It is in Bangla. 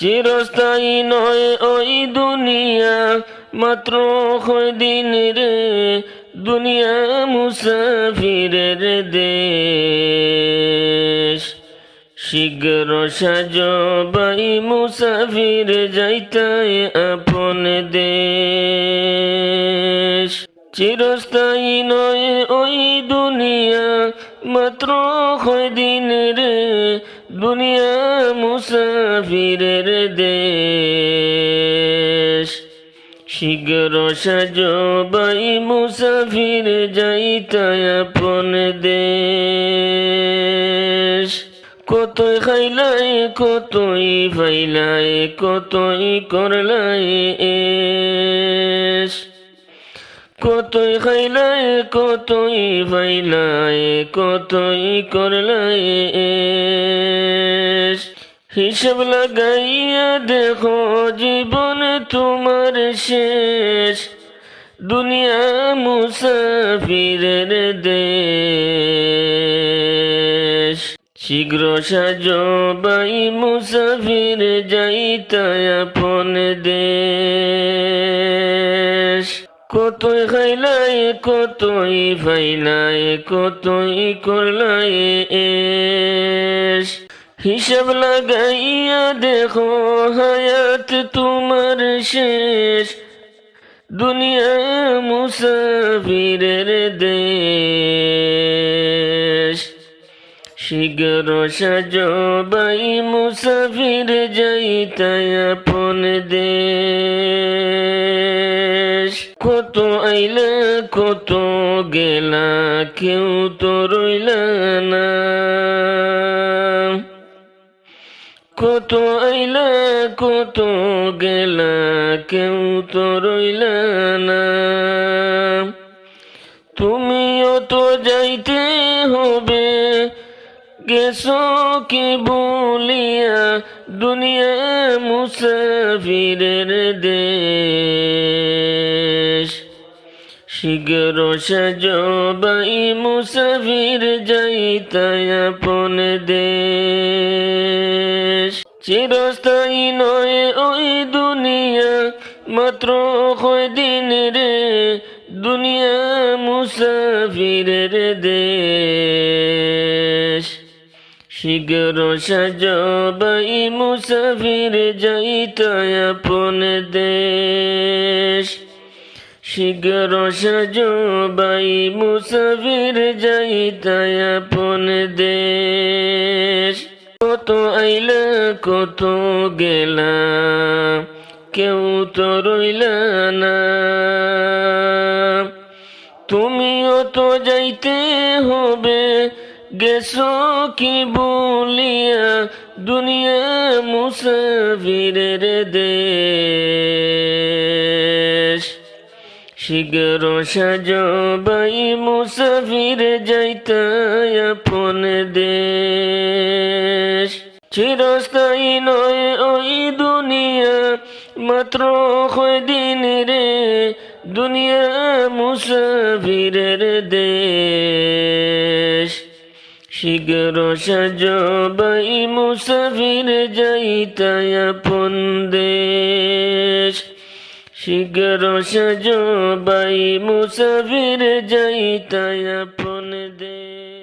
চিরস্থায়ী নয় ওই দুনিয়া, মাত্র দিন রে দুনিয়া মুসাফিরের দেশ। শীঘ্র সাজ বাই মুসাফির যাইতায় আপন দেশ। চিরস্থায়ী নয় ওই দুনিয়া, মাত্র দিন রে দুনিয়া মুসাফিরের দেশ। শীঘ্র সাজ বাই মুসাফির যাইতায় আপন দেশ। কতই খাইলাই, কতই ফাইলাই, কতই করলাই এস। কতই খাইলাই কতই ফাইলাই কতই করলাই হিসাব লাগাইয়া দেখো জীবন তোমার শেষ। দুনিয়া মুসাফিরের দেশ। শীঘ্র সাজ বাই মুসাফির যাইতায় আপন দেশ। কতই খাইলাই, কতই ফাইলাই, কতই করলাই এস। হিসাব লাগাইয়া দেখো হায়াত তোমার শেষ। দুনিয়া মুসাফিরের দেশ। শীঘ্র সাজ বাই মুসাফির যাইতায় আপন দেশ। কত আইলা, কত গেলা, কেউ তো রইল না। কত আইলা, কত গেলা, কেউ তো রইল না। তুমিও তো যাইতে হবে, গেছো কি বলিয়া, দুনিয়া মুসাফিরের দেশ। শীঘ্র সাজ বাই মুসাফির যাইতায় আপন দেশ। চিরস্থায়ী নয় ওই দুনিয়া, মাত্র দিন রে দুনিয়া মুসাফিরের দেশ। শীঘ্র সাজ বাই মুসাফির যাইতায় আপন দেশ। শীঘ্র সাজ বাই মুসাফির যাইতায় আপন দেশ। কত আইলা, কত গেলা, কেউ তো রইল না। তুমিও তো যাইতে হবে, গেছো কি বলিয়া দুনিয়া মুসাফিরের দেশ। শীঘ্র সাজ বাই মুসাফির যাইতায় আপন দেশ। চিরস্থায়ী নয় ওই দুনিয়া, মাত্র দিন রে দুনিয়া মুসাফিরের দেশ। শীঘ্র সাজ বাই মুসাফির যাইতায় আপন দেশ। শীঘ্র সাজ বাই মুসাফির যাইতায় আপন দেশ।